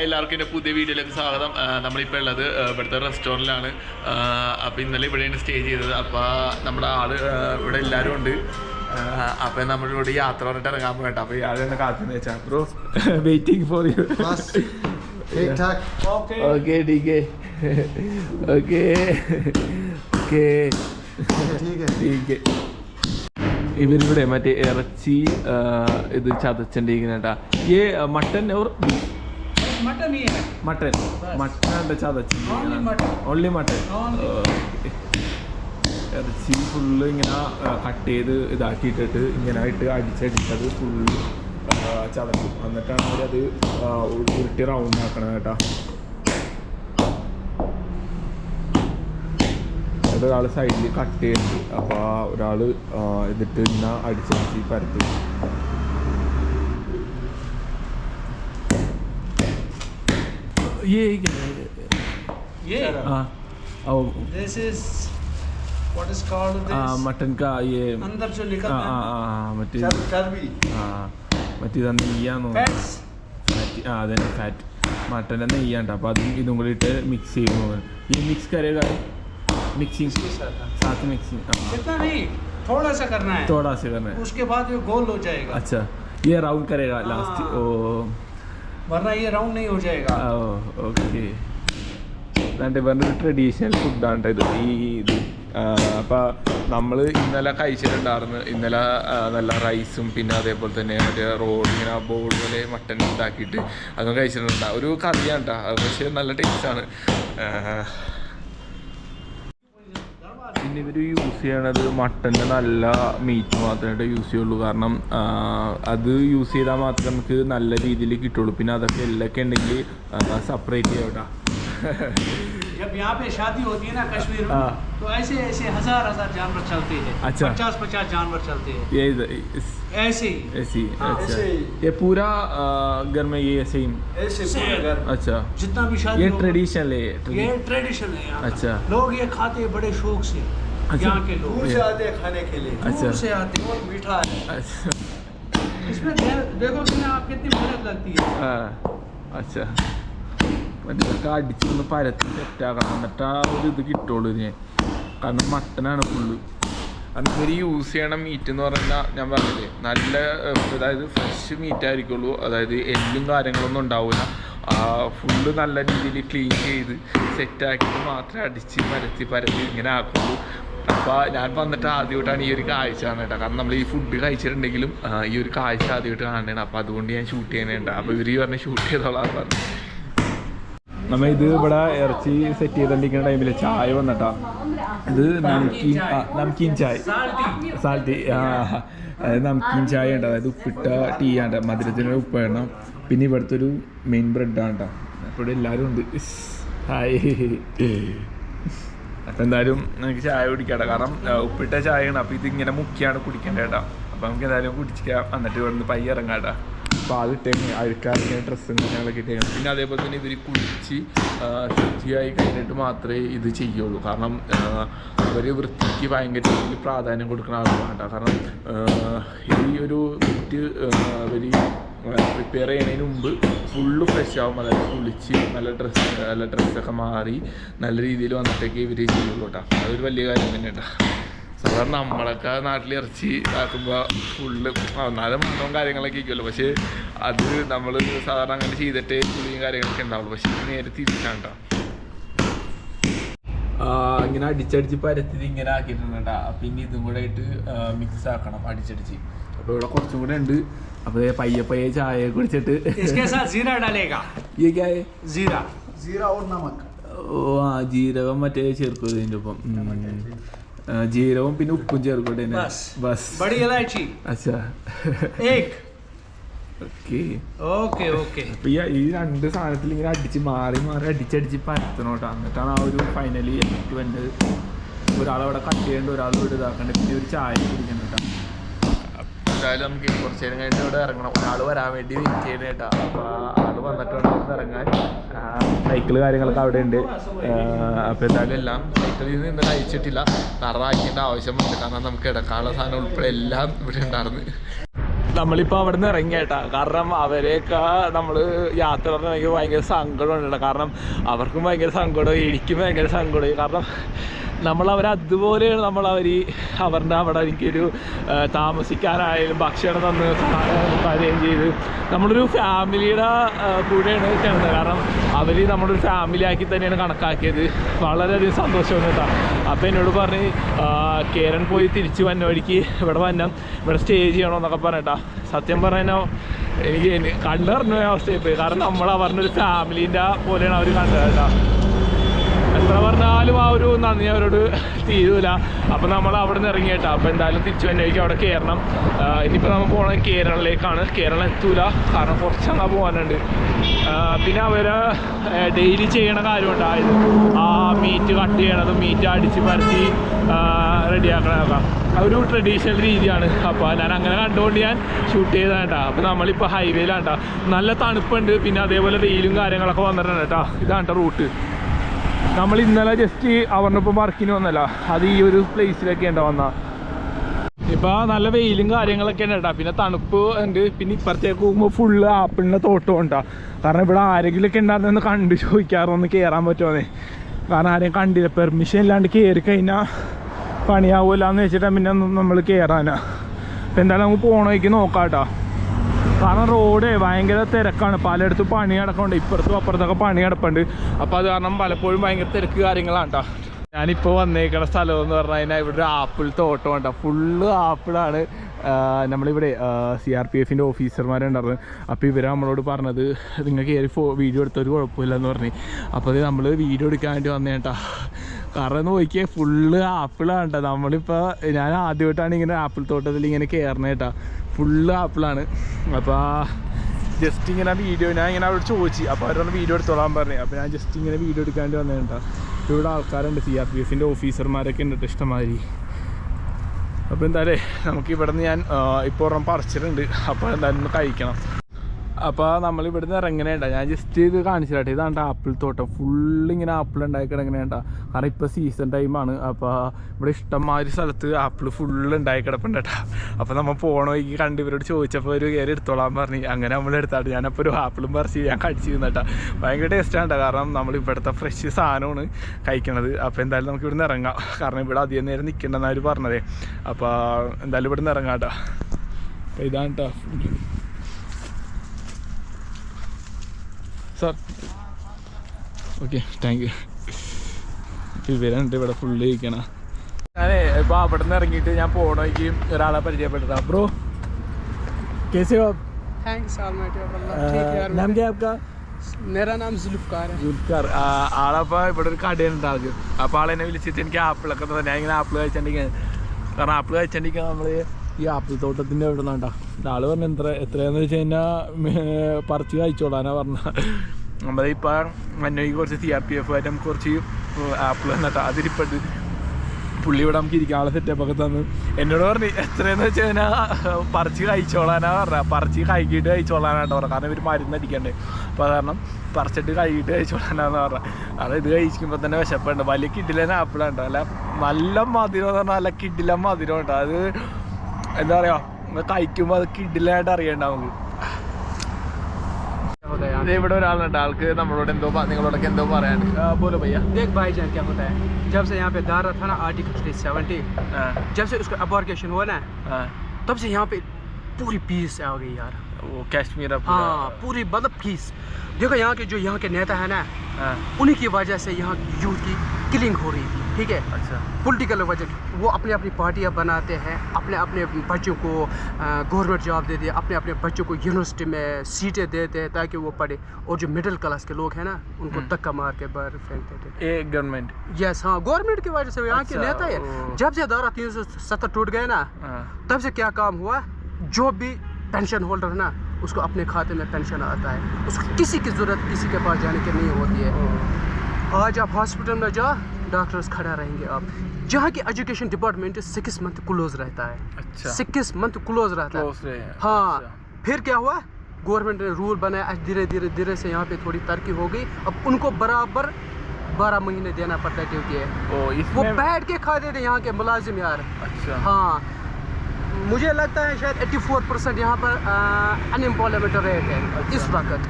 Hi എല്ലാവർക്കും എൻ്റെ പുതിയ വീഡിയോയിലേക്ക് സ്വാഗതം ആ, നമ്മളിപ്പോൾ ഉള്ളത് ആ, ഇവിടുത്തെ റെസ്റ്റോറൻറ്റിലാണ് അപ്പോൾ ഇന്നലെ ഇവിടെയാണ് സ്റ്റേ ചെയ്തത് അപ്പോൾ നമ്മുടെ ആള് ആ, ഇവിടെ എല്ലാവരും ഉണ്ട് അപ്പോൾ നമ്മളിവിടെ യാത്ര പറഞ്ഞിട്ട് ഇറങ്ങാൻ പോകട്ടെ അപ്പോൾ ഇയാൾ തന്നെ കാത്തുനിന്ന് വെച്ചാൽ ബ്രോ വെയിറ്റിംഗ് ഫോർ യു बस ठीक ठाक ഓക്കെ ടീക്കെ ഓക്കെ ഓക്കെ ठीक है ടീക്കെ ഇവരിവിടെ മറ്റേ ഇറച്ചി ആ, ഇത് ചതച്ചിട്ടിരിക്കുന്ന കേട്ടാ ഈ mutton or mutton mutton mutton. ചതച്ച് Only mutton. Only mutton. ഇറച്ചി ഫുള്ള് ഇങ്ങനെ കട്ട് ചെയ്ത് ഇതാക്കിയിട്ടിട്ട് ഇങ്ങനെ ഇട്ട് അടിച്ചടിച്ചത് ഫുള്ള് ചതക്കും. എന്നിട്ടാണ് അവരത് ഉരുട്ടി റൗണ്ട് ആക്കണത് കേട്ടാ. ഒരാൾ സൈഡിൽ കട്ട് ചെയ്തിട്ട് അപ്പോൾ ഒരാൾ എന്നിട്ട് ഇന്ന അടിച്ചടിച്ച് പരത്തും. ये ये this is what is called this mutton का ये। अंदर जो लिखा हाँ, है हाँ। मटन। चर्बी हाँ മറ്റേതാ നെയ്യാന്ന് ഫാറ്റ് ആ അതന്നെ ഫാറ്റ് ये നെയ്യാണ്ട അപ്പോൾ അതും इधर കൂടി ഇട്ട് मिक्स ही ഈ ये मिक्स करेगा? मिक्सिंग साथ मिक्सिंग कितना नहीं थोड़ा सा करना है थोड़ा सा करना है। उसके बाद ये गोल हो जाएगा। अच्छा ये राउंड करेगा लास्ट ओ। वरना ये राउंड नहीं हो जाएगा ഓക്കെ എന്നിട്ട് ഇവരുടെ ഒരു ട്രഡീഷണൽ ഫുഡാണ് ഇത് ഈ ഇത് അപ്പോൾ നമ്മൾ ഇന്നലെ കഴിച്ചിട്ടുണ്ടായിരുന്നു ഇന്നലെ ആ, നല്ല റൈസും പിന്നെ അതേപോലെ തന്നെ മറ്റേ റോഡ് ഇങ്ങനെ ബോൾ പോലെ മട്ടൻ ഉണ്ടാക്കിയിട്ട് അതും കഴിച്ചിട്ടുണ്ട് ഒരു കറിയാണ് കേട്ടോ അത് പക്ഷേ നല്ല ടേസ്റ്റാണ് പിന്നെ ഇവർ യൂസ് ചെയ്യണത് മട്ടൻ്റെ നല്ല മീറ്റ് മാത്രമേ യൂസ് ചെയ്യുള്ളൂ കാരണം ആ, അത് യൂസ് ചെയ്താൽ മാത്രമേ നമുക്ക് നല്ല രീതിയിൽ കിട്ടുള്ളൂ പിന്നെ അതൊക്കെ എല്ലൊക്കെ ഉണ്ടെങ്കിൽ സെപ്പറേറ്റ് ചെയ്യാം കേട്ടോ जब यहाँ पे शादी होती है ना कश्मीर में हाँ। तो ऐसे ऐसे हजार हजार जानवर चलते हैं अच्छा। पचास पचास जानवर चलते हैं ये इधर- इस- ऐसे ही ऐसे ही हाँ, अच्छा ऐसे ही। ये पूरा आ, घर में ये ऐसे ही ऐसे से- पूरे घर में। अच्छा जितना भी शादी ये होगा- ट्रेडिशनल है ये tradi- ट्रेडिशन है यहाँ का। अच्छा। लोग ये खाते हैं बड़े शौक से अच्छा। यहाँ के लोग दूर से आते हैं खाने के लिए अच्छा। दूर से आते हैं बहुत मीठा है अच्छा इसमें दे- देखो कि ना आप कितनी मेहनत लगती है ആ അച്ഛാ മറ്റേ ഇതൊക്കെ അടിച്ചൊന്ന് പരത്തി സെറ്റാക്കണം എന്നിട്ട് ആ ഒരു ഇത് കിട്ടുള്ളൂ ഇതിന് കാരണം മട്ടനാണ് ഫുള്ള് ഇവർ യൂസ് ചെയ്യണ മീറ്റ് എന്ന് പറഞ്ഞാൽ ഞാൻ പറഞ്ഞില്ലേ നല്ല അതായത് ഫ്രഷ് മീറ്റ് ആയിരിക്കുള്ളൂ. അതായത് എല്ലും കാര്യങ്ങളൊന്നും ഉണ്ടാവില്ല ഫുള്ള് നല്ല രീതിയിൽ ക്ലീൻ ചെയ്ത് സെറ്റാക്കിയിട്ട് മാത്രം അടിച്ച് പരത്തി പരത്തി ഇങ്ങനെ ആക്കുള്ളൂ. അപ്പോൾ ഞാൻ വന്നിട്ട് ആദ്യമായിട്ടാണ് ഈ ഒരു കാഴ്ച കേട്ടോ. കാരണം നമ്മൾ ഈ ഫുഡ് കഴിച്ചിട്ടുണ്ടെങ്കിലും ഈ ഒരു കാഴ്ച ആദ്യമായിട്ട് കാണണേ അപ്പോൾ അതുകൊണ്ട് ഞാൻ ഷൂട്ട് ചെയ്യുന്നുണ്ട് അപ്പോൾ ഇവർ പറഞ്ഞ് ഷൂട്ട് ചെയ്തോളാം പറഞ്ഞു. നമ്മ ഇത് ഇവിടെ ഇറച്ചി സെറ്റ് ചെയ്തോണ്ടിരിക്കുന്ന ടൈമിൽ ചായ വന്നിട്ടാ. ഇത് നമുക്കീൻ നംകീൻ ചായ. സാൽത്തി അതായത് നംകീൻ ചായ ഉണ്ട്. അതായത് ഉപ്പിട്ട ടീ ആണ്. മധുരത്തിന് ഉപ്പ് വേണം. പിന്നെ ഇവിടുത്തെ ഒരു മെയിൻ ബ്രെഡാണ് കേട്ടോ ഇവിടെ എല്ലാവരും ഉണ്ട്. ഹായ്. അപ്പം എന്തായാലും നമുക്ക് ചായ കുടിക്കട്ടെ കാരണം ഉപ്പിട്ട ചായയാണ്. അപ്പോൾ ഇതിങ്ങനെ മുക്കിയാണ് കുടിക്കേണ്ടേട്ടാ അപ്പം നമുക്ക് എന്തായാലും കുടിച്ചിട്ട് എന്നിട്ട് ഇവിടുന്ന് പയ്യ ഇറങ്ങാട്ടാ അപ്പോൾ അത് ഇട്ടേക്ക് അഴുക്കാറിയ ഡ്രസ്സും കാര്യങ്ങളൊക്കെ ഇട്ടേക്കണം പിന്നെ അതേപോലെ തന്നെ ഇവർ കുളിച്ച് ശുദ്ധിയായി കഴിഞ്ഞിട്ട് മാത്രമേ ഇത് ചെയ്യുള്ളൂ. കാരണം അവർ വൃത്തിക്ക് ഭയങ്കര രീതിയിൽ പ്രാധാന്യം കൊടുക്കുന്ന ആളുകളാണ് കാരണം ഈ ഒരു കുട്ടി അവർ പ്രിപ്പയർ ചെയ്യുന്നതിന് മുമ്പ് ഫുള്ള് ഫ്രഷ് ആവും. അതായത് കുളിച്ച് നല്ല ഡ്രസ്സ് നല്ല ഡ്രസ്സൊക്കെ മാറി നല്ല രീതിയിൽ വന്നിട്ടൊക്കെ ഇവർ ചെയ്യുള്ളൂ കേട്ടോ. അതൊരു വലിയ കാര്യം തന്നെ കേട്ടോ. സാധാരണ നമ്മളൊക്കെ നാട്ടിൽ ഇറച്ചി ആക്കുമ്പോൾ ഫുള്ള് വന്നാലും മണവും കാര്യങ്ങളൊക്കെ ഇരിക്കുമല്ലോ പക്ഷേ അത് നമ്മൾ സാധാരണ അങ്ങനെ ചെയ്തിട്ട് പുളിയും കാര്യങ്ങളൊക്കെ ഉണ്ടാവുള്ളൂ. പക്ഷേ നേരെ തിരിച്ചാണ് ഇങ്ങനെ അടിച്ചടിച്ച് പരത്തിരി ഇങ്ങനെ ആക്കിയിട്ടുണ്ട് കേട്ടോ. അപ്പം ഇനി ഇതും കൂടെ ആയിട്ട് മിക്സ് ആക്കണം അടിച്ചടിച്ച്. അപ്പോൾ ഇവിടെ കുറച്ചും കൂടെ ഉണ്ട്. അപ്പോൾ പയ്യെ പയ്യെ ചായ കുടിച്ചിട്ട് ഓ ആ ജീരകം മറ്റേ ചേർക്കും ഇതിന്റെ ഒപ്പം. ജീരവും പിന്നെ ഉപ്പും ചേർക്കട്ടെ ബസ്. ബടിയ ഈ രണ്ട് സാധനത്തിൽ ഇങ്ങനെ അടിച്ച് മാറി മാറി അടിച്ചടിച്ച് പരത്തണോട്ടോ എന്നിട്ടാണ് ആ ഒരു ഫൈനലി എഫക്റ്റ് വന്നത് ഒരാളവിടെ കട്ട് ചെയ്യേണ്ട ഒരാൾ ഇവിടെ ഇതാക്കണ്ട. പിന്നെ ഒരു ചായ കുടിക്കണം എന്തായാലും നമുക്ക് കുറച്ച് നേരം കഴിഞ്ഞിട്ട് ഇവിടെ ഇറങ്ങണം. ഒരാൾ വരാൻ വേണ്ടി വെയിറ്റ് ചെയ്യണേട്ടാ അപ്പോൾ ആൾ വന്നിട്ട് വേണം ഇറങ്ങാൻ. സൈക്കിൾ കാര്യങ്ങളൊക്കെ അവിടെ ഉണ്ട് അപ്പോൾ എന്തായാലും എല്ലാം സൈക്കിളിൽ നിന്ന് ഇന്നലെ അയച്ചിട്ടില്ല തറാക്കേണ്ട ആവശ്യമുണ്ട്. കാരണം നമുക്ക് ഇടക്കാനുള്ള സാധനം ഉൾപ്പെടെ എല്ലാം ഇവിടെ ഉണ്ടായിരുന്നു. നമ്മളിപ്പോൾ അവിടെ നിന്ന് ഇറങ്ങിയേട്ടാ കാരണം അവരെയൊക്കെ നമ്മൾ യാത്ര പറഞ്ഞാൽ ഭയങ്കര സങ്കടമുണ്ട് കാരണം അവർക്കും ഭയങ്കര സങ്കടം എനിക്കും ഭയങ്കര സങ്കടമായി കാരണം നമ്മൾ അവർ അതുപോലെയാണ് നമ്മൾ അവർ അവരുടെ അവിടെ എനിക്കൊരു താമസിക്കാനായാലും ഭക്ഷണം തന്ന് കാര്യം ചെയ്ത്. നമ്മളൊരു ഫാമിലിയുടെ കൂടെയാണ് ചേർന്നത് കാരണം അവർ നമ്മളൊരു ഫാമിലിയാക്കി തന്നെയാണ് കണക്കാക്കിയത്. വളരെയധികം സന്തോഷമാണ് കേട്ടോ. അപ്പോൾ എന്നോട് പറഞ്ഞ് കേരൻ പോയി തിരിച്ച് വന്ന വഴിക്ക് ഇവിടെ വന്ന ഇവിടെ സ്റ്റേ ചെയ്യണമെന്നൊക്കെ പറഞ്ഞിട്ടാ സത്യം പറഞ്ഞോ എനിക്ക് എനി- കണ്ടറിഞ്ഞ അവസ്ഥയായി പോയി. കാരണം നമ്മൾ അവരുടെ ഒരു ഫാമിലീന്റെ പോലെയാണ് അവർ കണ്ടത് കേട്ടോ. എത്ര പറഞ്ഞാലും ആ ഒരു നന്ദി അവരോട് തീരൂല. അപ്പം നമ്മൾ അവിടെ നിന്ന് ഇറങ്ങിയിട്ടാ അപ്പം എന്തായാലും തിരിച്ചു വന്നേക്കും അവിടെ കയറണം ഇനിയിപ്പോൾ നമ്മൾ പോകണത് കേരളത്തിലേക്കാണ്. കേരളം എത്തൂല. കാരണം കുറച്ചങ്ങ് പോകാനുണ്ട് പിന്നെ അവർ ഡെയിലി ചെയ്യണ കാര്യമുണ്ട് അതായത് ആ മീറ്റ് കട്ട് ചെയ്യണതും മീറ്റ് അടിച്ച് പരത്തി റെഡിയാക്കണതൊക്കെ ഒരു ട്രഡീഷണൽ രീതിയാണ്. അപ്പോൾ ഞാൻ അങ്ങനെ കണ്ടുകൊണ്ട് ഞാൻ ഷൂട്ട് ചെയ്തതാണ് കേട്ടോ. അപ്പോൾ നമ്മളിപ്പോൾ ഹൈവേയിലാണ് കേട്ടോ. നല്ല തണുപ്പുണ്ട്. പിന്നെ അതേപോലെ വെയിലും കാര്യങ്ങളൊക്കെ വന്നിട്ടുണ്ട് കേട്ടോ. ഇതാണ് റൂട്ട് നമ്മൾ ഇന്നലെ ജസ്റ്റ് അവറിനൊപ്പം വർക്കിന് വന്നല്ല അത് ഈ ഒരു പ്ലേസിലൊക്കെ ഉണ്ടോ വന്ന ഇപ്പൊ നല്ല വെയിലും കാര്യങ്ങളൊക്കെ ഉണ്ട് കേട്ടോ. പിന്നെ തണുപ്പ് ഉണ്ട്. പിന്നെ ഇപ്പുറത്തേക്ക് പോകുമ്പോൾ ഫുള്ള് ആപ്പിളിന്റെ തോട്ടം ഉണ്ടാ കാരണം ഇവിടെ ആരെങ്കിലുമൊക്കെ ഉണ്ടാകുന്ന കണ്ടു ചോദിക്കാറൊന്ന് കേറാൻ പറ്റുമോന്നെ. കാരണം ആരെയും കണ്ടില്ല. പെർമിഷൻ ഇല്ലാണ്ട് കയറി കഴിഞ്ഞാൽ പണിയാവൂല എന്ന് വെച്ചിട്ടാണ് പിന്നെ നമ്മൾ കയറാനാ എന്തായാലും നമുക്ക് പോണോയ്ക്ക് നോക്കാം കേട്ടോ. കാരണം റോഡ് ഭയങ്കര തിരക്കാണ്. പലയിടത്തും പണി കിടക്കുന്നുണ്ട് ഇപ്പുറത്തും അപ്പുറത്തൊക്കെ പണി കിടപ്പുണ്ട് അപ്പോൾ അത് കാരണം പലപ്പോഴും ഭയങ്കര തിരക്ക് കാര്യങ്ങളാണ് കേട്ടോ ഞാനിപ്പോൾ വന്നേക്കണ സ്ഥലം എന്ന് പറഞ്ഞു കഴിഞ്ഞാൽ ഇവിടെ ഒരു ആപ്പിൾ തോട്ടം ഉണ്ടോ. ഫുള്ള് ആപ്പിളാണ് നമ്മളിവിടെ സി ആർ പി എഫിന്റെ ഓഫീസർമാരുണ്ടായിരുന്നു. അപ്പോൾ ഇവർ നമ്മളോട് പറഞ്ഞത് നിങ്ങൾക്ക് കയറി ഫോ വീഡിയോ എടുത്തൊരു കുഴപ്പമില്ലെന്ന് പറഞ്ഞു. അപ്പോൾ നമ്മൾ വീഡിയോ എടുക്കാൻ വേണ്ടി വന്നേ വന്നേട്ടാ കാരണം നോക്കിയാൽ ഫുള്ള് ആപ്പിളാണ് കേട്ടോ നമ്മളിപ്പോൾ ഞാൻ ആദ്യമായിട്ടാണ് ഇങ്ങനെ ആപ്പിൾ തോട്ടത്തിൽ ഇങ്ങനെ കയറണേട്ടാ ഫുള്ള് ആപ്പിളാണ്. അപ്പോൾ ജസ്റ്റ് ഇങ്ങനെ വീഡിയോ ഞാൻ ഇങ്ങനെ അവിടെ ചോദിച്ചു. അപ്പോൾ അവരോട് വീഡിയോ എടുത്തോളാൻ പറഞ്ഞു. അപ്പോൾ ഞാൻ ജസ്റ്റ് ഇങ്ങനെ വീഡിയോ എടുക്കാണ്ട് വന്നേട്ടാ ഇവിടെ ആൾക്കാരുണ്ട്. സി ആർ പി എഫിന്റെ ഓഫീസർമാരൊക്കെ ഉണ്ട് ഇഷ്ടമാതിരി. അപ്പോൾ എന്തായാലും നമുക്ക് ഇവിടെ നിന്ന് ഞാൻ ഇപ്പോൾ ഒരെണ്ണം പറിച്ചിട്ടുണ്ട്. അപ്പോൾ എന്തായാലും ഒന്ന് കഴിക്കണം. അപ്പോൾ നമ്മൾ ഇവിടുന്ന് ഇറങ്ങണേണ്ട ഞാൻ ജസ്റ്റ് ഇത് കാണിച്ചു കേട്ടോ ഇതാണ്ട് ആപ്പിൾ തോട്ടം. ഫുള്ള് ഇങ്ങനെ ആപ്പിൾ ഉണ്ടായി കിടങ്ങണേണ്ട കാരണം ഇപ്പോൾ സീസൺ ടൈമാണ് അപ്പോൾ ഇവിടെ ഇഷ്ടംമാതിരി സ്ഥലത്ത് ആപ്പിൾ ഫുള്ള് ഉണ്ടായി കിടപ്പുണ്ട് കേട്ടോ അപ്പോൾ നമ്മൾ പോകണ വഴിക്ക് കണ്ട് ഇവരോട് ചോദിച്ചപ്പോൾ ഒരു കയറി എടുത്തോളാൻ പറഞ്ഞു. അങ്ങനെ നമ്മൾ എടുത്താട്ട് ഞാനപ്പോൾ ഒരു ആപ്പിളും പറിച്ച് ഞാൻ കടിച്ചു കേട്ടോ ഭയങ്കര ടേസ്റ്റാണ് കാരണം നമ്മൾ ഇവിടുത്തെ ഫ്രഷ് സാധനമാണ് കഴിക്കണത്. അപ്പോൾ എന്തായാലും നമുക്ക് ഇവിടുന്ന് ഇറങ്ങാം. കാരണം ഇവിടെ അധികം നേരം നിൽക്കണ്ടെന്നാണ് അവർ പറഞ്ഞതേ. അപ്പോൾ എന്തായാലും ഇവിടുന്ന് ഇറങ്ങാം കേട്ടോ അപ്പോൾ ഇതാണ് കേട്ടോ സാർ ഓക്കെ താങ്ക് യു ഇവരുണ്ട് ഇവിടെ ഫുള്ള് ഇരിക്കണ ഞാനേ ഇപ്പോൾ അവിടെ നിന്ന് ഇറങ്ങിയിട്ട് ഞാൻ പോകണമെങ്കിൽ ഒരാളെ പരിചയപ്പെട്ടതാ ബ്രോ कैसे हो आप thanks almighty of Allah uh, ठीक है यार नाम क्या है आपका मेरा नाम जुल्फकार है ജുൽക്കാർ ആളപ്പോൾ ഇവിടെ ഒരു കടയുണ്ട് ആൾക്ക് അപ്പോൾ ആളെന്നെ വിളിച്ചിട്ട് എനിക്ക് ആപ്പിളൊക്കെ തന്നെ ഞാൻ ഇങ്ങനെ ആപ്പിൾ കഴിച്ചിട്ടുണ്ടെങ്കിൽ കാരണം ആപ്പിൾ കഴിച്ചിട്ടുണ്ടെങ്കിൽ നമ്മൾ ഈ ആപ്പിൾ തോട്ടത്തിന്റെ അവിടെ നിന്നാണ്ടാ ഒരാൾ പറഞ്ഞു എത്ര എത്രയാന്ന് വെച്ച് കഴിഞ്ഞാൽ പറിച്ച് കഴിച്ചോളാനാ പറഞ്ഞ. നമ്മളിപ്പോൾ മന്നോയ്ക്ക് കുറച്ച് സി ആർ പി എഫ് ആയിട്ട് നമുക്ക് കുറച്ച് ആപ്പിൾ തന്നിട്ടാ. അതിരിപ്പുണ്ട് പുള്ളി ഇവിടെ നമുക്ക് ഇരിക്കാനുള്ള സെറ്റപ്പ് ഒക്കെ തന്നു. എന്നോട് പറഞ്ഞു എത്രയെന്ന് വെച്ച് കഴിഞ്ഞാൽ പറിച്ച് കഴിച്ചോളാനാ പറഞ്ഞ. പറിച്ച് കഴുകിയിട്ട് കഴിച്ചോളാനാട്ടോ പറഞ്ഞത് കാരണം ഇവർ മരുന്ന് അടിക്കണ്ടേ. അപ്പോൾ കാരണം പറിച്ചിട്ട് കഴുകിയിട്ട് കഴിച്ചോളാനാന്ന് പറഞ്ഞത് കാരണം ഇത് കഴിക്കുമ്പോൾ തന്നെ വിശപ്പുണ്ട്. വലിയ കിഡിലൻ ആപ്പിളുണ്ട് അല്ല നല്ല മധുരം എന്ന് പറഞ്ഞാൽ നല്ല കിഡിലൻ മധുരം ഉണ്ട് അത് എന്താ പറയുക കഴിക്കുമ്പോൾ അത് കിഡിലായിട്ട് അറിയണ്ട നമുക്ക് क्या होता है यहाँ ദേ ഇവിടെ ഒരാളുണ്ട് ആൾക്ക് നമ്മളോട് എന്തോ പ- നിങ്ങളോടൊക്കെ എന്തോ പറയാണ്ട് ആ, പോലോ ഭയ്യ देख भाईजान क्या होता है जब से यहाँ पे दारा था ना आर्टिकल थ्री सेवेंटी ആ जब से उसका अबॉर्केशन हुआ ना ആ तब से यहाँ पे पूरी पीस आ गई यार वो कश्मीर हाँ पूरी मतलब फ़ीस देखो यहाँ के जो यहाँ के नेता है ना हाँ। उन्हीं की वजह से यहाँ यूथ की किलिंग हो रही थी ठीक है? अच्छा। पॉलिटिकल वजह वो अपनी अपनी पार्टियाँ बनाते हैं अपने अपने बच्चों को गवर्नमेंट जॉब दे दिए अपने अपने बच्चों को यूनिवर्सिटी में सीटें देते हैं ताकि वो पढ़े। और जो मिडिल क्लास के लोग हैं ना उनको हम्म। धक्का मार के बाहर फेंकते थे गवर्नमेंट यस हाँ गवर्नमेंट की वजह से यहाँ के अच्छा, नेता है। जब से दौरा तीन सौ सत्तर टूट गए ना हाँ। तब से क्या काम हुआ? जो भी पेंशन होल्डर है ना उसको अपने खाते में पेंशन आता है। उसको किसी की ज़रूरत किसी के पास जाने की नहीं होती है। आज आप हॉस्पिटल में जाओ डॉक्टर्स खड़ा रहेंगे आप। जहाँ की education department six month close रहता है। अच्छा। सिक्स मंथ क्लोज रहता है। हैं। हाँ। अच्छा। फिर क्या हुआ? गवर्नमेंट ने रूल बनाया आज धीरे धीरे धीरे से यहाँ पे थोड़ी तरक्की हो गई। अब उनको बराबर बारह महीने देना पड़ता है ड्यूटी है वो बैठ के खाते थे यहाँ के मुलाजिम यार। अच्छा। हाँ। मुझे लगता है शायद 84 परसेंट यहाँ पर अनएम्प्लॉयमेंट रेट है इस वक्त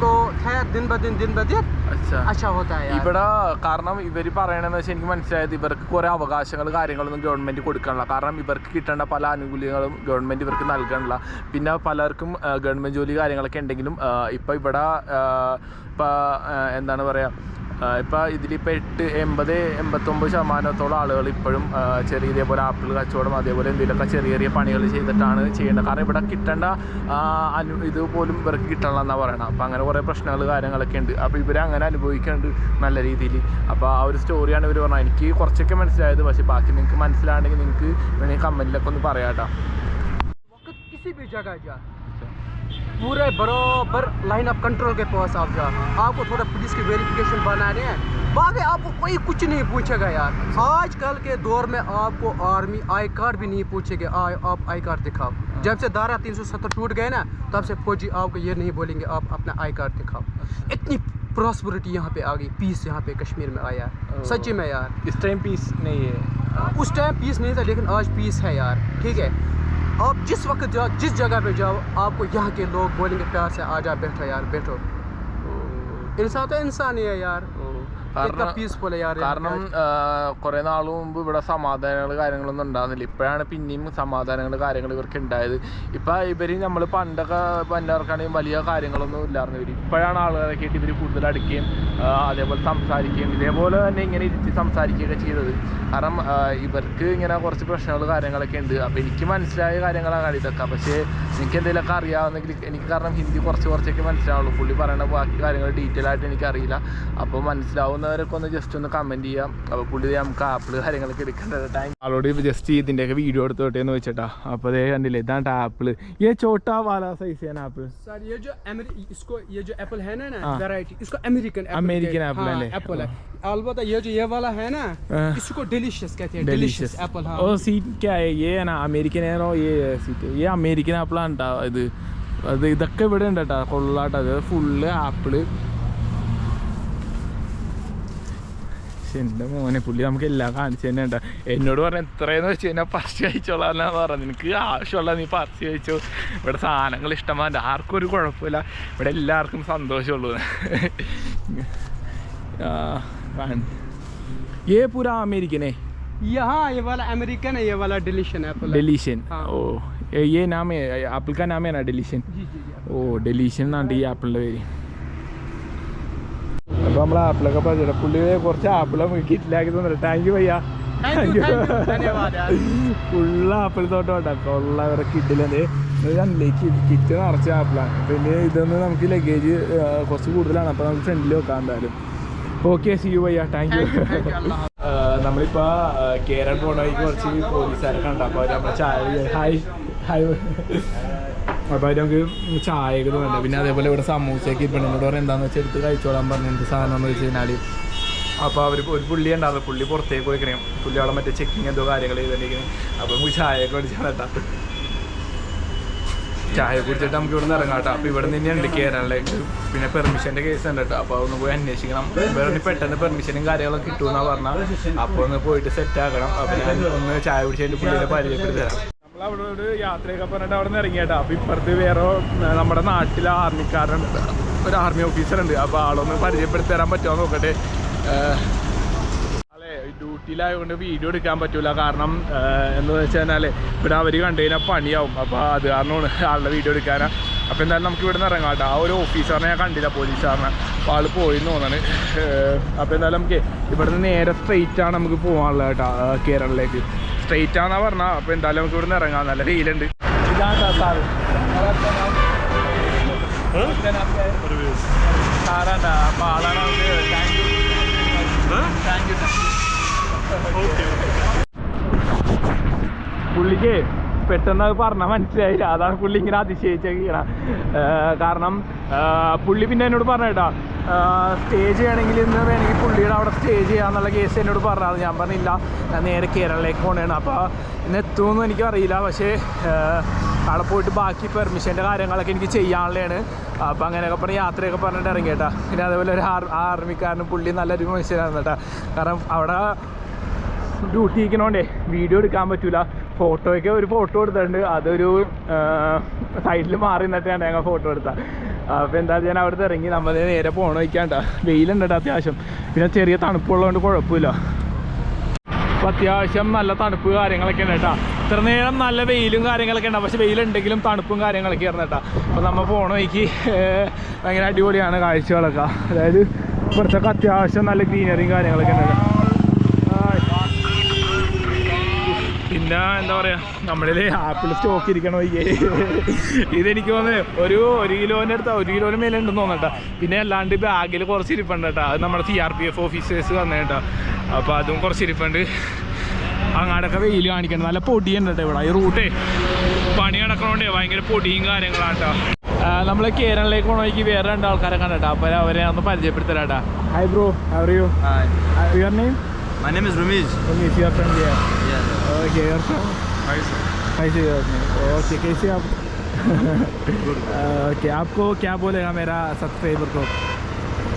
तो खैर दिन ब दिन दिन ब दिन അച്ഛാ अच्छा होता है यार ഇവിടെ കാരണം ഇവർ പറയണെന്ന് വെച്ചാൽ എനിക്ക് മനസ്സിലായത് ഇവർക്ക് കുറെ അവകാശങ്ങൾ കാര്യങ്ങളൊന്നും ഗവൺമെന്റ് കൊടുക്കണില്ല കാരണം ഇവർക്ക് കിട്ടേണ്ട പല ആനുകൂല്യങ്ങളും ഗവൺമെന്റ് ഇവർക്ക് നൽകണില്ല പിന്നെ പലർക്കും ആ, ഗവൺമെന്റ് ജോലി കാര്യങ്ങളൊക്കെ ഉണ്ടെങ്കിലും ആ, ഇപ്പൊ ഇവിടെ ആ, ഇപ്പൊ ആ, എന്താണ് പറയാ ആ, ഇപ്പൊ ഇതിലിപ്പോൾ എട്ട് എൺപത് എൺപത്തൊമ്പത് ശതമാനത്തോളം ആളുകൾ ഇപ്പോഴും ചെറിയ ഇതേപോലെ ആപ്പിൾ കച്ചവടം അതേപോലെ എന്തെങ്കിലുമൊക്കെ ചെറിയ ചെറിയ പണികൾ ചെയ്തിട്ടാണ് ചെയ്യേണ്ടത് കാരണം ഇവിടെ കിട്ടേണ്ട അനു ഇത് പോലും ഇവർക്ക് കിട്ടണം എന്നാണ് പറയണത്. അപ്പോൾ അങ്ങനെ കുറേ പ്രശ്നങ്ങൾ കാര്യങ്ങളൊക്കെ ഉണ്ട്. അപ്പോൾ ഇവർ അങ്ങനെ അനുഭവിക്കുന്നുണ്ട് നല്ല രീതിയിൽ അപ്പോൾ ആ ഒരു സ്റ്റോറിയാണ് ഇവർ പറഞ്ഞത്. എനിക്ക് കുറച്ചൊക്കെ മനസ്സിലായത്. പക്ഷേ ബാക്കി നിങ്ങൾക്ക് മനസ്സിലാണെങ്കിൽ നിങ്ങൾക്ക് വേണമെങ്കിൽ കമന്റിലൊക്കെ ഒന്ന് പറയാം കേട്ടോ. पूरे बराबर लाइन ऑफ़ कंट्रोल के पास आप जा। आपको थोड़ा पुलिस की वेरिफिकेशन बनाने हैं। बाकी आपको कोई कुछ नहीं पूछेगा यार। आजकल के दौर में आपको आर्मी आई कार्ड भी नहीं पूछेगा। आ, आप आई कार्ड दिखाओ। जब से धारा 370 टूट गए ना तब से फौजी आपको ये नहीं बोलेंगे आप अपना आई कार्ड दिखाओ। इतनी प्रॉस्परिटी यहाँ पे आ गई। पीस यहाँ पे कश्मीर में आया। है सच्ची में यार। इस टाइम पीस नहीं है। उस टाइम पीस नहीं था लेकिन आज पीस है यार। ठीक है। आप जिस वक्त जाओ जिस जगह पे जाओ, आपको यहाँ के लोग बोलेंगे, प्यार से आ जा, बैठो यार, बैठो। इंसान तो इंसान ही है यार। കാരണം കുറെ നാൾ മുമ്പ് ഇവിടെ സമാധാനങ്ങൾ കാര്യങ്ങളൊന്നും ഉണ്ടാകുന്നില്ല ഇപ്പോഴാണ് പിന്നെയും സമാധാനങ്ങൾ കാര്യങ്ങൾ ഇവർക്ക് ഉണ്ടായത്. ഇപ്പൊ ഇവർ നമ്മൾ പണ്ടൊക്കെ പണ്ടാർക്കാണെങ്കിൽ വലിയ കാര്യങ്ങളൊന്നും ഇല്ലായിരുന്നു. ഇവർ ഇപ്പോഴാണ് ആളുകളെ കേട്ട് ഇവർ കൂടുതൽ അടുക്കുകയും അതേപോലെ സംസാരിക്കുകയും ഇതേപോലെ തന്നെ ഇങ്ങനെ ഇരുത്തി സംസാരിക്കുകയൊക്കെ ചെയ്തത്. കാരണം ഇവർക്ക് ഇങ്ങനെ കുറച്ച് പ്രശ്നങ്ങൾ കാര്യങ്ങളൊക്കെ ഉണ്ട്. അപ്പൊ എനിക്ക് മനസ്സിലായ കാര്യങ്ങളാണ് ഇതൊക്കെ. പക്ഷെ എനിക്ക് എന്തെങ്കിലുമൊക്കെ അറിയാവുന്നെങ്കിൽ എനിക്ക് കാരണം ഹിന്ദി കുറച്ച് കുറച്ചൊക്കെ മനസ്സിലാവുള്ളൂ. പുള്ളി പറയുന്ന ബാക്കി കാര്യങ്ങൾ ഡീറ്റെയിൽ ആയിട്ട് എനിക്ക് അറിയില്ല അപ്പോൾ മനസ്സിലാവും മനസ്സിലാവുന്നവരൊക്കെ ഒന്ന് ജസ്റ്റ് ഒന്ന് കമൻറ്റ് ചെയ്യാം അപ്പോൾ പുള്ളി ദേ നമുക്ക് ആപ്പിൾ കാര്യങ്ങളൊക്കെ എടുക്കേണ്ടത് ടൈം ആളോട് ജസ്റ്റ് ഇതിൻ്റെയൊക്കെ വീഡിയോ എടുത്തോട്ടെ എന്ന് വെച്ചിട്ടാ അപ്പോൾ അതേ കണ്ടില്ലേ ഇതാണ് ആപ്പിൾ ഈ ചോട്ടാ വാല സൈസ് ചെയ്യാൻ ആപ്പിൾ सर ये जो अमेरि- इसको ये जो एप्पल है ना ना हाँ। वैरायटी इसको अमेरिकन एप्पल American कहते- apple हाँ, है ले। एप्पल है अलबत्ता ये जो ये वाला है ना हाँ। इसको डिलीशियस कहते हैं ഡെലിഷ്യസ് डिलीशियस एप्पल हाँ ഓ സീറ്റ് ക്യാ ഹേ? ये है ना अमेरिकन है ये സീറ്റ് ये അമേരിക്കൻ ആപ്പിളാണ് കേട്ടോ ഇത് അത് ഇതൊക്കെ ഇവിടെ ഉണ്ട് കേട്ടോ കൊള്ളാട്ടോ അത് ഫുള്ള് ആപ്പിള് പക്ഷെ എൻ്റെ മോനെ പുള്ളി നമുക്ക് എല്ലാം കാണിച്ചു തന്നെ ഉണ്ടാ എന്നോട് പറഞ്ഞ എത്രയെന്ന് വെച്ച് കഴിഞ്ഞാൽ പറിച്ച് കഴിച്ചോളാന്നാണ് പറഞ്ഞത് നിനക്ക് ആവശ്യമുള്ള നീ പറിച്ച് കഴിച്ചോ ഇവിടെ സാധനങ്ങൾ ഇഷ്ടമാണ്ട് ആർക്കും ഒരു കുഴപ്പമില്ല ഇവിടെ എല്ലാവർക്കും സന്തോഷമുള്ളൂ ആ, കാണ്. ये पूरा अमेरिकन है यहाँ ये वाला अमेरिकन है ये वाला डिलीशियन एप्पल है डेलीशन हाँ। ഓ ये- ये नाम है एप्पल का नाम है ना डेलीशन जी जी जी ഓ ഡെലീഷൻ എന്നാണ് ഈ ആപ്പിളിൻ്റെ പേര് അപ്പൊ നമ്മൾ ആപ്പിളൊക്കെ പറിച്ചിട്ട് പുള്ളി കുറച്ച് ആപ്പിളെ വീട്ടിലാക്കി തന്നിട്ട് താങ്ക് യു വയ്യ ഫുള്ള് ആപ്പിൾ തോട്ടം കേട്ടോ കൊള്ളവരെ കിഡിലുണ്ട് രണ്ടിലേക്ക് കിറ്റ് നിറച്ച ആപ്പിളാണ് പിന്നെ ഇതൊന്ന് നമുക്ക് ലഗേജ് കുറച്ച് കൂടുതലാണ്. അപ്പൊ നമുക്ക് ഫ്രണ്ടിൽ വെക്കാം എന്തായാലും. ഓക്കെ സി യു വയ്യ താങ്ക് യു നമ്മളിപ്പോൾ കേരളം പോകണമെങ്കിൽ കുറച്ച് പോലീസുകാരൊക്കെ ഉണ്ട്. അപ്പോൾ നമ്മൾ ചായ ഹായ് ഹായ് അപ്പോൾ അവർ നമുക്ക് വേണ്ട. പിന്നെ അതേപോലെ ഇവിടെ സമൂസയൊക്കെ ഇപ്പം എന്നോട് പറയാം എന്താണെന്ന് വെച്ചാൽ എടുത്ത് കഴിച്ചോളാൻ പറഞ്ഞു എന്ത് സാധനം എന്ന് വെച്ച് കഴിഞ്ഞാൽ അപ്പോൾ അവർ ഒരു പുള്ളി ഉണ്ടായിരുന്നു. പുള്ളി പുറത്തേക്ക് പോയിക്കണേ. പുള്ളി അവിടെ മറ്റേ ചെക്കിങ് എന്തോ കാര്യങ്ങൾ ചെയ്തിരിക്കണേ അപ്പോൾ നമുക്ക് ചായയൊക്കെ മേടിച്ചാൽ കേട്ടോ ചായ കുടിച്ചിട്ട് നമുക്ക് ഇവിടെ നിന്ന് ഇറങ്ങാം കേട്ടോ. അപ്പോൾ ഇവിടെ നിന്ന് ഉണ്ട് കയറാനുള്ള പിന്നെ പെർമിഷന്റെ കേസ് ഉണ്ട് കേട്ടോ. അപ്പോൾ ഒന്ന് പോയി അന്വേഷിക്കണം. വേറെ പെട്ടെന്ന് പെർമിഷനും കാര്യങ്ങളൊക്കെ കിട്ടുമെന്നാണ് പറഞ്ഞാൽ അപ്പോൾ ഒന്ന് പോയിട്ട് സെറ്റ് ആക്കണം. അപ്പോൾ ഒന്ന് ചായ കുടിച്ചിട്ട് പുള്ളിയുടെ പരിചയപ്പെടുത്തി തരാം. നമ്മളവിടെ ഒരു യാത്രയൊക്കെ പറഞ്ഞിട്ട് അവിടെ നിന്ന് ഇറങ്ങിയേട്ടാ. അപ്പൊ ഇപ്പുറത്ത് വേറെ നമ്മുടെ നാട്ടിലെ ആർമിക്കാരുണ്ട് ഒരു ആർമി ഓഫീസർ ഉണ്ട്. അപ്പൊ ആളൊന്ന് പരിചയപ്പെടുത്തി തരാൻ പറ്റുമോ നോക്കട്ടെ. ഡ്യൂട്ടിയിലായതുകൊണ്ട് വീഡിയോ എടുക്കാൻ പറ്റൂല. കാരണം എന്ന് വെച്ച് കഴിഞ്ഞാൽ ഇവിടെ അവർ കണ്ടു കഴിഞ്ഞാൽ പണിയാവും. അപ്പോൾ അത് കാരണമാണ് ആളുടെ വീഡിയോ എടുക്കാനാ. അപ്പോൾ എന്തായാലും നമുക്ക് ഇവിടെ നിന്ന് ഇറങ്ങാം ആ ഒരു ഓഫീസറിനെ ഞാൻ കണ്ടില്ല പോലീസുകാരനെ അപ്പോൾ ആൾ പോയി എന്ന് തോന്നാണ് അപ്പോൾ എന്തായാലും നമുക്ക് ഇവിടെ നിന്ന് നേരെ ആണ് നമുക്ക് പോകാനുള്ളത് കേട്ടോ കേരളത്തിലേക്ക് സ്ട്രെയിറ്റ് ആണെന്നാ പറഞ്ഞാൽ അപ്പോൾ എന്തായാലും നമുക്ക് ഇവിടെ നിന്ന് ഇറങ്ങാം. നല്ല വെയിലുണ്ട്. പുള്ളിക്ക് പെട്ടെന്ന് അത് പറഞ്ഞാൽ മനസ്സിലായില്ല. അതാണ് പുള്ളി ഇങ്ങനെ അതിശയിച്ചിരിക്കണം കാരണം പുള്ളി പിന്നെ എന്നോട് പറഞ്ഞേട്ടാ സ്റ്റേ ചെയ്യണമെങ്കിൽ ഇന്ന് വേണമെങ്കിൽ പുള്ളിയുടെ അവിടെ സ്റ്റേ ചെയ്യാമെന്നുള്ള കേസ് എന്നോട് പറഞ്ഞത്. ഞാൻ പറഞ്ഞില്ല. ഞാൻ നേരെ കേരളയിലേക്ക് പോകണേണ് അപ്പോൾ ഇന്ന് എത്തുമെന്ന് എനിക്ക് അറിയില്ല. പക്ഷേ അവിടെ പോയിട്ട് ബാക്കി പെർമിഷന്റെ കാര്യങ്ങളൊക്കെ എനിക്ക് ചെയ്യാനുള്ളതാണ്. അപ്പോൾ അങ്ങനെയൊക്കെ പറഞ്ഞ് യാത്രയൊക്കെ പറഞ്ഞിട്ട് ഇറങ്ങി ഇറങ്ങിയേട്ടാ. പിന്നെ അതേപോലെ ഒരു ആർ ആർമിക്കാരനും പുള്ളി നല്ലൊരു മനുഷ്യനാണ് കേട്ടാ. കാരണം അവിടെ ഡ്യൂട്ടി ഇരിക്കണോണ്ടേ വീഡിയോ എടുക്കാൻ പറ്റില്ല ഫോട്ടോയ്ക്ക് ഒരു ഫോട്ടോ എടുത്തിട്ടുണ്ട്. അതൊരു സൈഡിൽ മാറി നിന്നിട്ടാണ് ഞങ്ങൾ ഫോട്ടോ എടുത്ത അപ്പോൾ എന്താ ഞാൻ അവിടുത്തെ ഇറങ്ങി നമ്മൾ നേരെ പോകണം വയ്ക്കാണ്ട വെയിലുണ്ട് അത്യാവശ്യം. പിന്നെ ചെറിയ തണുപ്പുള്ളതുകൊണ്ട് കുഴപ്പമില്ല. അപ്പോൾ അത്യാവശ്യം നല്ല തണുപ്പ് കാര്യങ്ങളൊക്കെ ഉണ്ട് കേട്ടോ. ഇത്ര നേരം നല്ല വെയിലും കാര്യങ്ങളൊക്കെ ഉണ്ട്. പക്ഷെ വെയിലുണ്ടെങ്കിലും തണുപ്പും കാര്യങ്ങളൊക്കെ ആയിരുന്നു കേട്ടോ. അപ്പോൾ നമ്മൾ പോണ വഴിക്ക് ഭയങ്കര അടിപൊളിയാണ് കാഴ്ചകളൊക്കെ. അതായത് ഇവിടുത്തൊക്കെ അത്യാവശ്യം നല്ല ഗ്രീനറിയും കാര്യങ്ങളൊക്കെ ഉണ്ട് കേട്ടോ പിന്നെ എന്താ പറയാ നമ്മളിൽ ആപ്പിൾ സ്റ്റോക്ക് ഇരിക്കണോ ഇയ്യേ ഇതെനിക്ക് തോന്നുന്നത് ഒരു ഒരു കിലോന്റെ അടുത്ത് ഒരു കിലോന് മേലെ ഉണ്ടെന്ന് തോന്നട്ടാ പിന്നെ അല്ലാണ്ട് ബാഗിൽ കുറച്ച് ഇരിപ്പുണ്ട് കേട്ടോ. അത് നമ്മുടെ C R P F officers വന്നേ കേട്ടോ. അപ്പോൾ അതും കുറച്ച് ഇരിപ്പുണ്ട്. അങ്ങാടൊക്കെ വെയിൽ കാണിക്കണം നല്ല പൊടിയുണ്ട് കേട്ടോ ഇവിടെ. ഈ റൂട്ടേ പണി നടക്കണോണ്ടേ ഭയങ്കര പൊടിയും കാര്യങ്ങളാണ് കേട്ടോ. നമ്മൾ കേരളത്തിലേക്ക് പോകണമെങ്കിൽ വേറെ രണ്ട് ആൾക്കാരെ കണ്ടോ അപ്പോൾ അവരെ ഒന്ന് പരിചയപ്പെടുത്തലാട്ടാ ഹൈ ബ്രോ അറിയോ hi your name My name is Ramesh. Our friend Yeah. Okay और Hi, sir. कैसे हो आपने ओके कैसे आप? ओके आपको क्या बोलेगा मेरा सब्सक्राइबर को?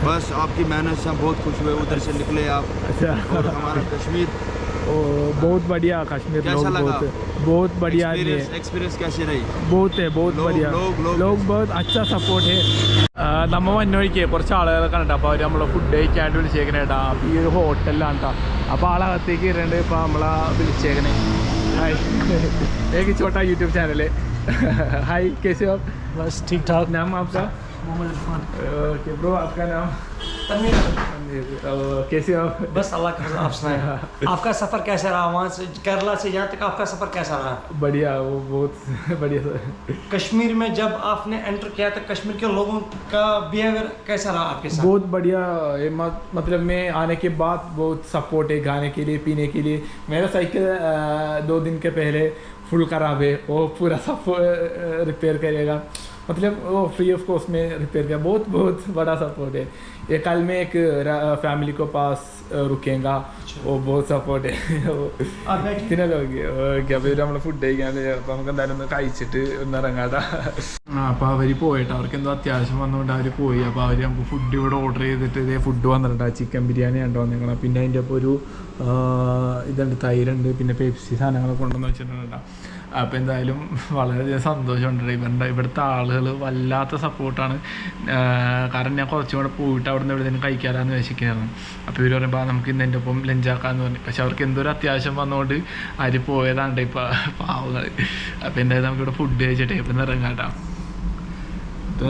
बस आपकी मेहनत से हम बहुत खुश हुए उधर से निकले आप अच्छा। और हमारा कश्मीर। बहुत बढ़िया कश्मीर कैसा लोग लगा? बहुत बहुत बढ़िया आदमी एक्सपीरियंस है एक्सपीरियंस कैसी रही बहुत है बहुत लोग- बढ़िया लोग- लोग- लोग बहुत अच्छा സപ്പോർട്ട് है നമ്മ വന്നൊഴിക്ക് കുറച്ച് ആളുകളെ കണ്ടിട്ട് അപ്പോൾ അവർ നമ്മളെ ഫുഡ് കഴിക്കാണ്ട് വിളിച്ചേക്കണേ കേട്ടോ അപ്പോൾ ഈ ഒരു ഹോട്ടലിലാണ് കേട്ടോ അപ്പോൾ ആളകത്തേക്ക് ഇരുണ്ട് ഇപ്പോൾ നമ്മളെ വിളിച്ചേക്കണേ ഹായ് एक छोटा यूट्यूब चैनल है हाय कैसे हो आप बस ठीक ठाक नाम आपका मोहम्मद इरफान ओके ब्रो आपका नाम तनवीर ओ, कैसे आप बस अल्लाह का आप सुनाए। आपका सफ़र कैसा रहा? वहाँ से केरला से यहाँ तक आपका सफ़र कैसा रहा? बढ़िया वो बहुत बढ़िया कश्मीर में जब आपने एंटर किया तो कश्मीर के लोगों का बिहेवियर कैसा रहा आपके साथ? बहुत बढ़िया मतलब मैं आने के बाद बहुत सपोर्ट है खाने के लिए पीने के लिए। मेरा साइकिल दो दिन के पहले फुल ख़राब है वो पूरा सब रिपेयर करेगा। मतलब वो फ्री ऑफ़ कॉस्ट में रिपेयर किया। बहुत बहुत बड़ा सपोर्ट है। ये कल में एक फैमिली को पास अ, रुकेगा वो बहुत सपोर्ट है वो आप बैठिए പിന്നെ ഓക്കെ അപ്പോൾ നമ്മൾ ഫുഡ് കഴിക്കാൻ അപ്പോൾ നമുക്ക് എന്തായാലും ഒന്ന് കഴിച്ചിട്ട് ഒന്ന് ഇറങ്ങാട്ടാ ആ അപ്പോൾ അവർ പോയിട്ട് അവർക്ക് എന്തോ അത്യാവശ്യം വന്നുകൊണ്ട് അവർ പോയി അപ്പോൾ അവർ നമുക്ക് ഫുഡ് ഇവിടെ ഓർഡർ ചെയ്തിട്ട് ഇതേ ഫുഡ് വന്നിട്ടുണ്ട് ചിക്കൻ ബിരിയാണി ഉണ്ടോ വന്നിരിക്കണം പിന്നെ അതിൻ്റെ ഒപ്പം ഒരു ആ, ഇതുണ്ട് തൈരുണ്ട് പിന്നെ പെപ്സി സാധനങ്ങളൊക്കെ കൊണ്ടുവന്ന് വെച്ചിട്ടുണ്ട് അപ്പോൾ എന്തായാലും വളരെയധികം സന്തോഷമുണ്ട്. ഇവരുടെ ഇവിടുത്തെ ആളുകൾ വല്ലാത്ത സപ്പോർട്ടാണ്. കാരണം ഞാൻ കുറച്ചും കൂടെ പോയിട്ട് അവിടെ നിന്ന് എവിടെയെങ്കിലും കഴിക്കാറാന്ന് വിശിക്കായിരുന്നു അപ്പോൾ ഇവർ പറയുമ്പോൾ നമുക്ക് ഇന്ന് എന്റെ ഒപ്പം ലഞ്ചാക്കാമെന്ന് പറഞ്ഞു. പക്ഷെ അവർക്ക് എന്തൊരു അത്യാവശ്യം വന്നുകൊണ്ട് അരി പോയതാണ്ട് ഇപ്പോൾ പാവങ്ങൾ അപ്പോൾ എന്തായാലും നമുക്കിവിടെ ഫുഡ് കഴിച്ചിട്ട് ഇവിടെ നിന്ന് ഇറങ്ങാട്ടാ ഇത്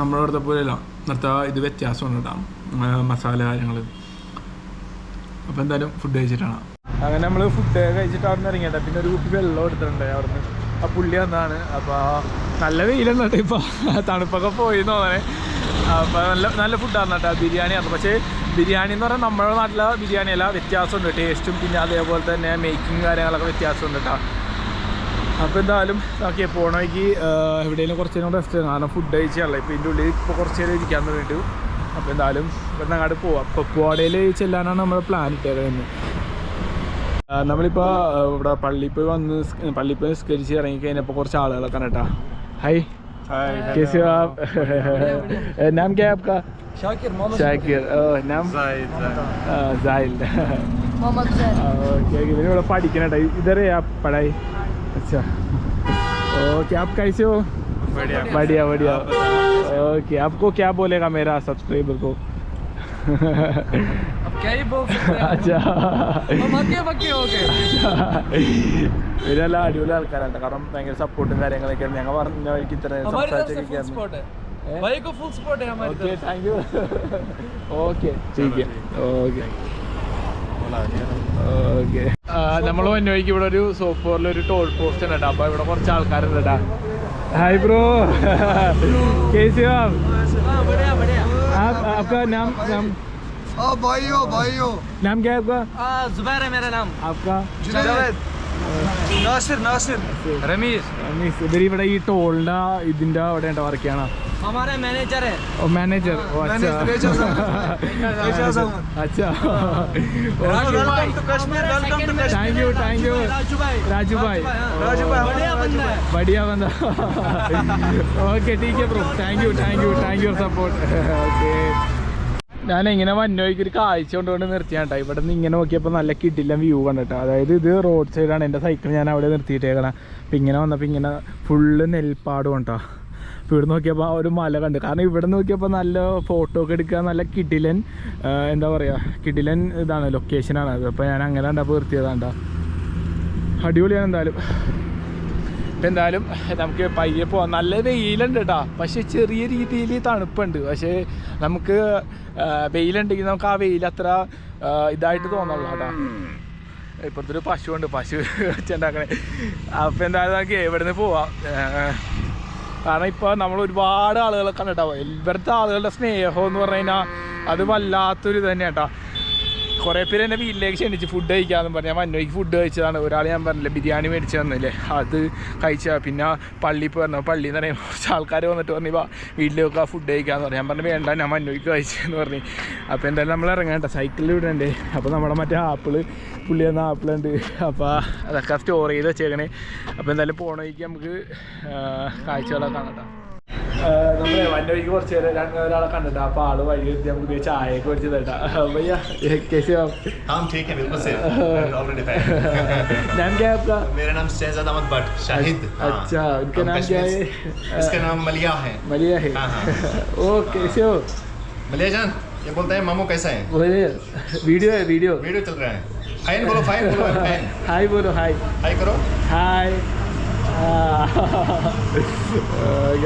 നമ്മളവിടുത്തെ പോലെയല്ല. നിർത്താ ഇത് വ്യത്യാസമുണ്ട് കേട്ടോ. മസാല കാര്യങ്ങൾ അപ്പോൾ എന്തായാലും ഫുഡ് കഴിച്ചിട്ടാണ്. അങ്ങനെ നമ്മൾ ഫുഡ് കഴിച്ചിട്ട് അവിടെ നിന്ന് പിന്നെ ഒരു കുപ്പി വെള്ളം എടുത്തിട്ടുണ്ട് അവിടുന്ന്. ആ പുള്ളി വന്നാണ് അപ്പോൾ നല്ല വെയിലാണ് ഇപ്പോൾ തണുപ്പൊക്കെ പോയി തോന്നണേ. അപ്പോൾ നല്ല നല്ല ഫുഡാണ് കേട്ടോ ബിരിയാണിയാണ് പക്ഷേ ബിരിയാണി എന്ന് പറഞ്ഞാൽ നമ്മുടെ നാട്ടിലെ ബിരിയാണി അല്ല വ്യത്യാസമുണ്ട്. ടേസ്റ്റും പിന്നെ അതേപോലെ തന്നെ മേക്കിംഗ് കാര്യങ്ങളൊക്കെ വ്യത്യാസമുണ്ട് കേട്ടോ. അപ്പോൾ എന്തായാലും ഓക്കെ പോകണമെങ്കിൽ എവിടെയെങ്കിലും കുറച്ചേരും റെസ്റ്റ് കാരണം ഫുഡ് കഴിച്ചാലേ ഇപ്പോൾ ഇതിന്റെ ഉള്ളിൽ ഇപ്പോൾ കുറച്ചേരം ഇരിക്കാൻ വേണ്ടിയിട്ട് അപ്പോൾ എന്തായാലും ഇവിടെ അങ്ങോട്ട് പോവാം അപ്പോൾ പോടയിൽ ചെല്ലാനാണ് നമ്മുടെ പ്ലാൻ ഇട്ടേക്കുന്നത് നമ്മളിപ്പോൾ ഇവിടെ പള്ളിയിൽ പോയി വന്ന് സ്- പള്ളിയിൽ പോയി നിസ്കരിച്ച് ഇറങ്ങി കഴിഞ്ഞപ്പോൾ കുറച്ച് ആളുകളൊക്കെ കേട്ടാ ഹൈ कैसे हो आप नाम क्या है आपका शाकिर शाकिर ओह, नाम ആ, जाहिल मोहम्मद हुसैन ओके ओके ഇവിടെ പഠിക്കണ इधर है आप पढ़ाई अच्छा ओके आप कैसे हो बढ़िया बढ़िया बढ़िया ओके आपको क्या बोलेगा मेरा सब्सक्राइबर को अब क्या ही बोल सकते अच्छा मक्के पक्के हो गए ഇവരെല്ലാം അടിപൊളി ആൾക്കാരാണ് കാരണം ഭയങ്കര സപ്പോർട്ടും കാര്യങ്ങളൊക്കെ ഞങ്ങൾ പറഞ്ഞ വഴിക്ക് ഇത്ര हमारी तरफ से फुल സംസാരിച്ചൊക്കെ सपोर्ट है भाई को फुल सपोर्ट है हमारी ओके तरफ थैंक यू ओके ठीक है ഓക്കെ ഓക്കെ നമ്മൾ വന്നോഴിക്ക് ഇവിടെ ഒരു സോപ്പോറിൽ ഒരു ടോൾ പോസ്റ്റ് ഉണ്ട് കേട്ടോ അപ്പോൾ ഇവിടെ കുറച്ച് ആൾക്കാരുണ്ട് കേട്ടോ हाय ब्रो कैसे हो आप बढ़िया बढ़िया आप आपका नाम नाम ओ भाई हो भाई हो नाम क्या है आपका जुबैर है मेरा नाम आपका जुबैर नासिर नासिर रमीज മീൻസ് ഇവർ ഇവിടെ ഈ ടോളിൻ്റെ ഇതിൻ്റെ അവിടെ ഉണ്ടോ വർക്ക് ചെയ്യണം हमारे मैनेजर है ओ मैनेजर ओ अच्छा अच्छा welcome to Kashmir welcome to thank you thank you Raju भाई राजू भाई राजू भाई बढ़िया बंदा है बढ़िया बंदा ओके ठीक है bro thank you thank you thank you support okay ഞാൻ ഇങ്ങനെ വന്നോയ്ക്ക് ഒരു കാഴ്ച കൊണ്ടുകൊണ്ട് നിർത്തിയാട്ടോ ഇവിടെ നിന്ന് ഇങ്ങനെ നോക്കിയപ്പോൾ നല്ല കിട്ടില്ല വ്യൂ കണ്ടിട്ടോ അതായത് ഇത് റോഡ് സൈഡാണ് എന്റെ സൈക്കിൾ ഞാൻ അവിടെ നിർത്തിയിട്ടേക്കണം. അപ്പം ഇങ്ങനെ വന്നപ്പോൾ ഇങ്ങനെ ഫുള്ള് നെൽപ്പാടും കേട്ടോ. അപ്പോൾ ഇവിടെ നോക്കിയപ്പോൾ ആ ഒരു മല കണ്ട്. കാരണം ഇവിടെ നോക്കിയപ്പോൾ നല്ല ഫോട്ടോ ഒക്കെ എടുക്കുക നല്ല കിടിലൻ എന്താ പറയുക കിടിലൻ ഇതാണ് ലൊക്കേഷനാണ് അത്. അപ്പോൾ ഞാൻ അങ്ങനെ കണ്ടപ്പോൾ നിർത്തിയതാണ്ടോ അടിപൊളിയാണ് എന്തായാലും. ഇപ്പം എന്തായാലും നമുക്ക് പയ്യെ പോവാം. നല്ല വെയിലുണ്ട് കേട്ടോ പക്ഷേ ചെറിയ രീതിയിൽ തണുപ്പുണ്ട്. പക്ഷേ നമുക്ക് വെയിലുണ്ടെങ്കിൽ നമുക്ക് ആ വെയിൽ അത്ര ഇതായിട്ട് തോന്നുള്ളൂ കേട്ടോ ഇപ്പോഴത്തെ ഒരു പശുവുണ്ട്. പശു വെച്ചുണ്ടാക്കണേ. അപ്പം എന്തായാലും നമുക്ക് എവിടുന്ന് പോവാം. കാരണം ഇപ്പോൾ നമ്മൾ ഒരുപാട് ആളുകളെ കണ്ടിട്ടാവും ഇവിടുത്തെ ആളുകളുടെ സ്നേഹം എന്ന് പറഞ്ഞു കഴിഞ്ഞാൽ അത് വല്ലാത്തൊരു തന്നെ കേട്ടോ കുറേ പേര് എന്നെ വീട്ടിലേക്ക് ക്ഷണിച്ച് ഫുഡ് കഴിക്കാമെന്ന് പറഞ്ഞാൽ മന്നോയ്ക്ക് ഫുഡ് കഴിച്ചതാണ്. ഒരാൾ ഞാൻ പറഞ്ഞില്ലേ ബിരിയാണി മേടിച്ച് തന്നില്ലേ. അത് കഴിച്ച പിന്നെ പള്ളിയിൽ പറഞ്ഞു പള്ളി എന്ന് പറയുമ്പോൾ കുറച്ച് ആൾക്കാർ വന്നിട്ട് പറഞ്ഞു വാ വീട്ടിലേക്ക് ആ ഫുഡ് കഴിക്കാമെന്ന് പറഞ്ഞു. ഞാൻ പറഞ്ഞു വേണ്ട ഞാൻ മന്നോയ്ക്ക് കഴിച്ചെന്ന് പറഞ്ഞു. അപ്പോൾ എന്തായാലും നമ്മൾ ഇറങ്ങേണ്ട സൈക്കിളിൽ വിടണ്ടേ. അപ്പോൾ നമ്മുടെ മറ്റേ ആപ്പിൾ പുള്ളി എന്ന ആപ്പിളുണ്ട് അപ്പോൾ അതൊക്കെ സ്റ്റോർ ചെയ്ത് വെച്ചേക്കണേ. അപ്പോൾ എന്തായാലും പോകണമെങ്കിൽ നമുക്ക് കാഴ്ചകളൊക്കെ കാണാം കേട്ടോ. നമ്മളെ വണ്ടി വഴിക്ക് കുറച്ച് പേര് രണ്ട് ഒരാളെ കണ്ടിട്ട് അപ്പൊ ആള് വഴി എത്തി നമുക്ക് ദേ ചായയൊക്കെ മേടിച്ച് തരട്ടാ भैया ये कैसे हो आप? हम ठीक है बिल्कुल सेफ ऑलरेडी नाम क्या है आपका मेरा नाम शहजाद अहमद भट्ट शाहिद हाँ। अच्छा उनका हम नाम क्या कश्मीर है से- इसका नाम मलिया है मलिया है हाँ, हाँ। ओ कैसे हो मलिया जान ये बोलता है मामू कैसा है बोले वीडियो है वीडियो वीडियो चल रहा है फाइन बोलो फाइन बोलो फाइन हाय बोलो हाय हाई करो ഹായ്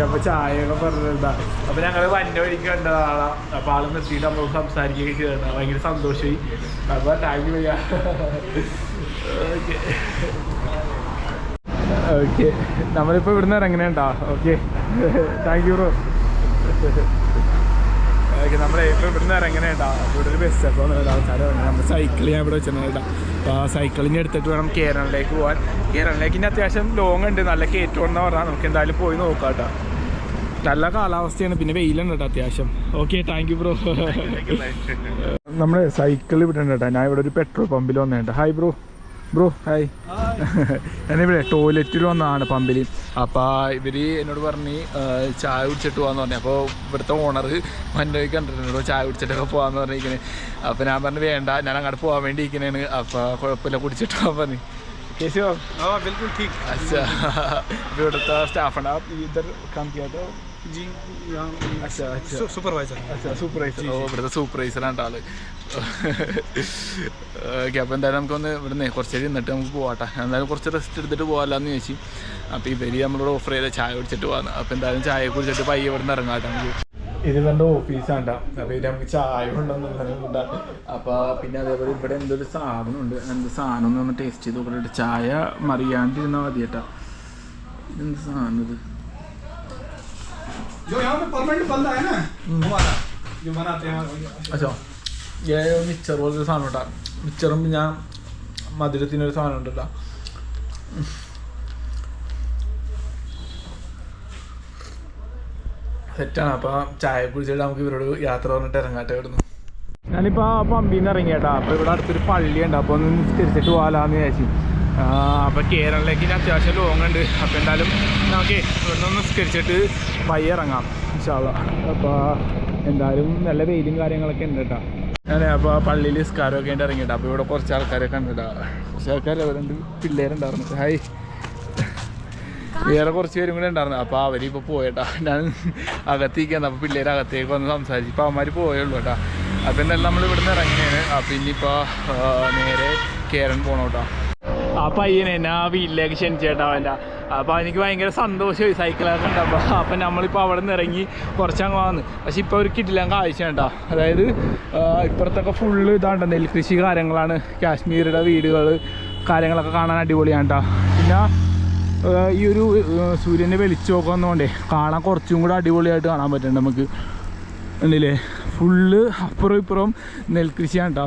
അപ്പൊ ചായയൊക്കെ പറഞ്ഞിട്ടുണ്ടാ അപ്പൊ ഞങ്ങൾ വന്ന വഴിക്ക് കണ്ട ആളാ അപ്പൊ ആൾ നിർത്തിയിട്ട് നമ്മൾ സംസാരിക്കുകയൊക്കെ ചെയ്തിട്ടുണ്ട് ഭയങ്കര സന്തോഷമായി. അപ്പൊ താങ്ക് യു ഓക്കെ നമ്മളിപ്പോ ഇവിടുന്ന് ഇറങ്ങണേണ്ടാ okay thank you bro okay നമ്മളെ ഇപ്പോൾ ഇവിടുന്ന് ഇറങ്ങണേണ്ടാ അപ്പോൾ ഇവിടെ ഒരു ബസ് എപ്പോൾ ആൾക്കാർ നമ്മൾ സൈക്കിൾ ഞാൻ ഇവിടെ വെച്ചിട്ടുണ്ടാ അപ്പോൾ ആ സൈക്കിളിന് എടുത്തിട്ട് വേണം കേരളത്തിലേക്ക് പോകാൻ കേരളത്തിലേക്ക് ഇനി അത്യാവശ്യം ലോങ് ഉണ്ട്. നല്ല കയറ്റം എന്ന് പറഞ്ഞാൽ നമുക്ക് എന്തായാലും പോയി നോക്കാം കേട്ടോ. നല്ല കാലാവസ്ഥയാണ്. പിന്നെ വെയിലുണ്ട് കേട്ടോ അത്യാവശ്യം. ഓക്കെ താങ്ക് യു ബ്രോ നമ്മുടെ സൈക്കിൾ ഇവിടെ ഉണ്ട് കേട്ടോ. ഞാൻ ഇവിടെ ഒരു പെട്രോൾ പമ്പിൽ വന്നേട്ടോ ഹായ് ബ്രോ ബ്രോ ഹായ് ഞാനിവിടെ ടോയ്ലറ്റിൽ വന്നതാണ് പമ്പിൽ അപ്പോൾ ഇവർ എന്നോട് പറഞ്ഞ് ആ, ചായ കുടിച്ചിട്ട് പോകാന്ന് പറഞ്ഞു അപ്പോൾ ഇവിടുത്തെ ഓണർ മന്നോയി കണ്ടിട്ടുണ്ടോ ചായ കുടിച്ചിട്ടൊക്കെ പോകാന്ന് പറഞ്ഞിരിക്കണേ അപ്പോൾ ഞാൻ പറഞ്ഞു വേണ്ട ഞാൻ അങ്ങോട്ട് പോകാൻ വേണ്ടി ഇരിക്കണേണ് അപ്പോൾ കുഴപ്പമില്ല കുടിച്ചിട്ട് പോകാൻ പറഞ്ഞു कैसे हो आप? हाँ बिल्कुल ठीक अच्छा अभी इधर स्टाफ है आप इधर काम किया था जी यहाँ अच्छा अच्छा सुपरवाइजर अच्छा സൂപ്പർവൈസർ ഓ ഇവിടുത്തെ സൂപ്പർവൈസറാണ് ആള് ഓക്കെ അപ്പോൾ എന്തായാലും നമുക്കൊന്ന് ഇവിടുന്ന് കുറച്ച് നേരം നിന്നിട്ട് നമുക്ക് പോവാട്ടെ എന്തായാലും കുറച്ച് റെസ്റ്റ് എടുത്തിട്ട് പോകാമല്ലോ ചോദിച്ചു അപ്പോൾ ഇവർ നമ്മളോട് ഓഫർ ചെയ്ത ചായ കുടിച്ചിട്ട് പോകാന്ന് അപ്പോൾ എന്തായാലും ചായ കുടിച്ചിട്ട് പയ്യെ ഇവിടുന്ന് ഇറങ്ങാട്ടെ നമുക്ക് ഇത് ഇവൻ്റെ ഓഫീസാണ്ട അപ്പോൾ ഇത് നമുക്ക് ചായ കൊണ്ടുവന്നിട്ടുണ്ട് അപ്പോൾ പിന്നെ അതേപോലെ ഇവിടെ എന്തൊരു സാധനമുണ്ട് എന്ത് സാധനം ഒന്ന് ഒന്ന് ടേസ്റ്റ് ചെയ്ത് നോക്കിയിട്ട് ചായ മറിയാണ്ടിരുന്നാൽ മതി കേട്ടോ ഇതെന്ത് സാധനം ഇത് जो यहाँ पे परमानेंट बंदा है ना हमारा जो बनाते हैं അച്ഛോ ഞാൻ മിച്ചർ പോലത്തെ ഒരു സാധനം കേട്ടോ മിച്ചറും പിന്നെ മധുരത്തിനൊരു സാധനം ഉണ്ടല്ലോ സെറ്റാണ് അപ്പോൾ ചായ കുടിച്ചിട്ട് നമുക്ക് ഇവരോട് യാത്ര പറഞ്ഞിട്ട് ഇറങ്ങാട്ടെ ഇവിടുന്ന് ഞാനിപ്പോൾ ആ പമ്പിൽ നിന്ന് ഇറങ്ങിയേട്ടാ അപ്പോൾ ഇവിടെ അടുത്തൊരു പള്ളിയുണ്ട് അപ്പോൾ ഒന്ന് നിസ്കരിച്ചിട്ട് പോകാലാന്ന് വിചാരിച്ചു അപ്പോൾ കേരളത്തിലേക്ക് ഇനി അത്യാവശ്യം ലോങ് ഉണ്ട് അപ്പോൾ എന്തായാലും നമുക്ക് ഇവിടെ നിന്ന് നിസ്കരിച്ചിട്ട് പയ്യ ഇറങ്ങാം ഇൻഷാല്ല അപ്പോൾ എന്തായാലും നല്ല വെയിലും കാര്യങ്ങളൊക്കെ ഉണ്ട് കേട്ടോ. അതെ അപ്പോൾ പള്ളിയിൽ നിസ്കാരമൊക്കെ ഉണ്ട് ഇറങ്ങിയിട്ട് അപ്പോൾ ഇവിടെ കുറച്ച് ആൾക്കാരൊക്കെ ഉണ്ട് കേട്ടോ കുറച്ച് ആൾക്കാർ അവിടെ ഉണ്ട് പിള്ളേരുണ്ടായിരുന്നു ഹായ്. വേറെ കുറച്ച് പേരും കൂടെ ഉണ്ടായിരുന്നു. അപ്പോൾ അവരിപ്പോൾ പോയേട്ടാ. ഞാൻ അകത്തേക്കാണ് അപ്പോൾ പിള്ളേർ അകത്തേക്ക് വന്ന് സംസാരിച്ചു. ഇപ്പോൾ അവന്മാർ പോയുള്ളൂ കേട്ടോ. അപ്പം എന്തായാലും നമ്മൾ ഇവിടുന്ന് ഇറങ്ങിയാണ്. അപ്പം ഇനിയിപ്പോൾ നേരെ കേരൻ പോകണം കേട്ടോ. ആ പയ്യനെ ആ വീട്ടിലേക്ക് ക്ഷണിച്ചേട്ടാ അവന്റെ. അപ്പോൾ എനിക്ക് ഭയങ്കര സന്തോഷമായി സൈക്കിളൊക്കെ ഉണ്ട് അപ്പോൾ അപ്പം നമ്മളിപ്പോൾ അവിടെ നിന്ന് ഇറങ്ങി കുറച്ചങ്ങ് വന്ന്. പക്ഷെ ഇപ്പോൾ ഒരു കിട്ടില്ല കാഴ്ച കേട്ടോ അതായത് ഇപ്പുറത്തൊക്കെ ഫുള്ള് ഇതാണ്ട നെൽകൃഷി കാര്യങ്ങളാണ്. കാശ്മീരുടെ വീടുകൾ കാര്യങ്ങളൊക്കെ കാണാൻ അടിപൊളിയാണ് കേട്ടോ പിന്നെ ഈ ഒരു സൂര്യന്റെ വെളിച്ചമൊക്കെ വന്നുകൊണ്ടേ കാണാൻ കുറച്ചും കൂടെ അടിപൊളിയായിട്ട് കാണാൻ പറ്റുന്നുണ്ട് നമുക്ക്? ഉണ്ടല്ലേ ഫുള്ള് അപ്പുറം ഇപ്പുറം നെൽകൃഷിയാണ് കേട്ടോ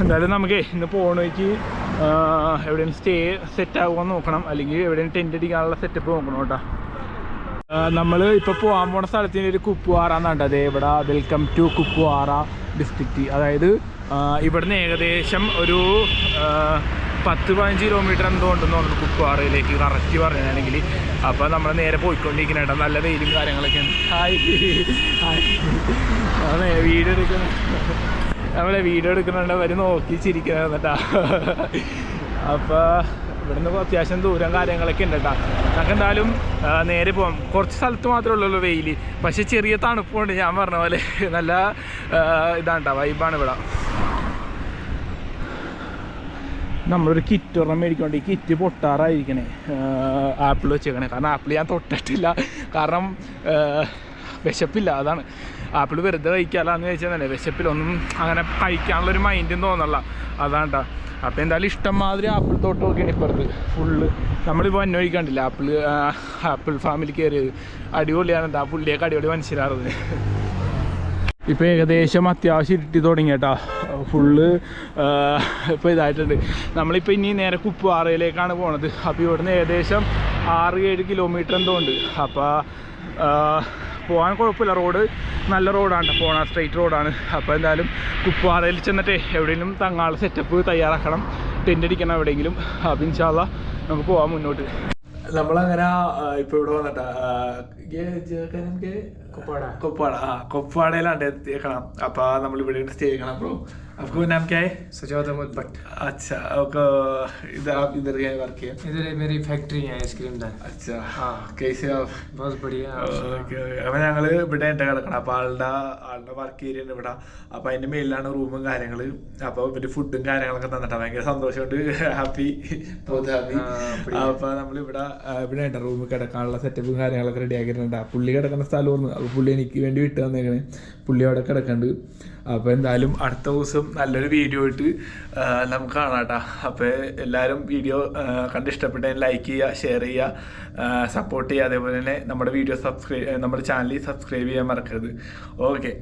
എന്തായാലും നമുക്ക് ഇന്ന് പോകണമെങ്കിൽ എവിടെയും സ്റ്റേ സെറ്റ് ആകുമെന്ന് നോക്കണം. അല്ലെങ്കിൽ എവിടെയും ടെന്റ് അടിക്കാനുള്ള സെറ്റപ്പ് നോക്കണം കേട്ടോ. നമ്മൾ ഇപ്പോൾ പോകാൻ പോണ സ്ഥലത്തിന്റെ ഒരു കുപ്പുവാറ എന്നാണ് അതെ ഇവിടെ വെൽക്കം ടു കുപ്പുവാറ ഡിസ്ട്രിക്റ്റ് അതായത് ഇവിടുന്ന് ഏകദേശം ഒരു പത്ത് പതിനഞ്ച് കിലോമീറ്റർ എന്തോ ഉണ്ടെന്ന് തോന്നുന്നു കുപ്പുവാറയിലേക്ക് കറക്റ്റ് പറയുകയാണെങ്കിൽ അപ്പോൾ നമ്മൾ നേരെ പോയിക്കൊണ്ടിരിക്കുന്നുണ്ട് നല്ല വെയിലും കാര്യങ്ങളൊക്കെ ഉണ്ട് ഹായ്. ഹായ് നമ്മളെ വീഡിയോ എടുക്കുന്ന. നമ്മളെ വീഡിയോ എടുക്കുന്നുണ്ട്. അവർ നോക്കി ചിരിക്കുന്നത് എന്നിട്ടാ അപ്പോൾ ഇവിടുന്ന് അത്യാവശ്യം ദൂരം കാര്യങ്ങളൊക്കെ ഉണ്ട് കേട്ടോ. നമുക്ക് എന്തായാലും നേരെ പോകാം കുറച്ച് സ്ഥലത്ത് മാത്രമേ ഉള്ളൂ വെയിൽ പക്ഷെ ചെറിയ തണുപ്പുണ്ട്. ഞാൻ പറഞ്ഞ പോലെ നല്ല ഇതാണ് കേട്ടോ വൈബാണ് ഇവിടെ. നമ്മളൊരു കിറ്റ് ഒരെണ്ണം മേടിക്കൊണ്ട് ഈ കിറ്റ് പൊട്ടാറായിരിക്കണേ. ആപ്പിൾ വെച്ചേക്കണേ. കാരണം ആപ്പിൾ ഞാൻ തൊട്ടിട്ടില്ല. കാരണം വിശപ്പില്ല അതാണ്. ആപ്പിൾ വെറുതെ കഴിക്കാമെന്ന് ചോദിച്ചാൽ തന്നെ വിശപ്പിലൊന്നും അങ്ങനെ കഴിക്കാനുള്ളൊരു മൈൻഡും തോന്നല്ല അതാണ് കേട്ടോ അപ്പോൾ എന്തായാലും ഇഷ്ടം മാതിരി ആപ്പിൾ തോട്ടം ഒക്കെയാണ് ഇപ്പുറത്ത്. ഫുള്ള് നമ്മളിപ്പോൾ അന്വേഷിക്കാണ്ടില്ല ആപ്പിൾ ആപ്പിൾ ഫാമിൽ കയറിയത്. അടിപൊളിയാണ് എന്താ പുള്ളിയൊക്കെ അടിപൊളി മനസ്സിലാറത് ഇപ്പോൾ ഏകദേശം അത്യാവശ്യം ഇരുട്ടി തുടങ്ങി കേട്ടോ ഫുള്ള് ഇപ്പോൾ ഇതായിട്ടുണ്ട്. നമ്മളിപ്പോൾ ഇനി നേരെ കുപ്പാറയിലേക്കാണ് പോണത്. അപ്പോൾ ഇവിടുന്ന് ഏകദേശം ആറ് ഏഴ് കിലോമീറ്റർ എന്തോ ഉണ്ട്. അപ്പോൾ പോകാൻ കുഴപ്പമില്ല. റോഡ് നല്ല റോഡാണ്. പോണ സ്ട്രെയിറ്റ് റോഡാണ്. അപ്പോൾ എന്തായാലും കുപ്പാറയിൽ ചെന്നിട്ട് എവിടെയെങ്കിലും തങ്ങാളെ സെറ്റപ്പ് തയ്യാറാക്കണം. ടെന്റ് അടിക്കണം എവിടെയെങ്കിലും. അപ്പം ഇൻഷാല്ല നമുക്ക് പോകാം മുന്നോട്ട്. നമ്മളങ്ങനെ ഇപ്പോൾ ഇവിടെ വന്നിട്ടാ കൊപ്പാട. കൊപ്പാട ആ കൊപ്പാടയിലാണ് എത്തിയേക്കണം അപ്പൊ നമ്മൾ ഇവിടെ സ്റ്റേ ചെയ്യണം ബ്രോ आपको नाम क्या है सजाद अहमद भट्ट अच्छा आपको इधर आप इधर गए वर्क किया इधर एक मेरी फैक्ट्री है आइसक्रीम दान अच्छा हाँ। कैसे आप बहुत बढ़िया ഓക്കെ അപ്പൊ ഞങ്ങള് ഇവിടെ ഉണ്ട് കിടക്കണം അപ്പൊ ആളുടെ ആളുടെ വർക്ക് ഏരിയ ഉണ്ട് ഇവിടെ അപ്പൊ അതിന്റെ മേലിലാണ് റൂമും കാര്യങ്ങള് അപ്പൊ ഇവര് ഫുഡും കാര്യങ്ങളൊക്കെ തന്നിട്ടാ ഭയങ്കര സന്തോഷമുണ്ട് ഹാപ്പി ബോത്ത് ഹാപ്പി ആ, പിടിയാ. അപ്പൊ നമ്മളിവിടെ ആ, ഇവിടെ ഉണ്ട് റൂമിൽ കിടക്കാനുള്ള സെറ്റപ്പും കാര്യങ്ങളൊക്കെ റെഡി ആക്കിയിട്ടുണ്ട് ആ പുള്ളി കിടക്കുന്ന സ്ഥലമായിരുന്നു അപ്പൊ പുള്ളി എനിക്ക് വേണ്ടി വിട്ടു തന്നേക്കണേ പുള്ളി അവിടെ കിടക്കുന്നുണ്ട് അപ്പോൾ എന്തായാലും അടുത്ത ദിവസം നല്ലൊരു വീഡിയോ ഇട്ട് നമുക്ക് കാണാം കേട്ടോ അപ്പോൾ എല്ലാവരും വീഡിയോ കണ്ട് ഇഷ്ടപ്പെട്ടതിന് ലൈക്ക് ചെയ്യുക ഷെയർ ചെയ്യുക സപ്പോർട്ട് ചെയ്യുക. അതേപോലെ തന്നെ നമ്മുടെ വീഡിയോ സബ്സ്ക്രൈബ് നമ്മുടെ ചാനൽ സബ്സ്ക്രൈബ് ചെയ്യാൻ മറക്കരുത്. ഓക്കെ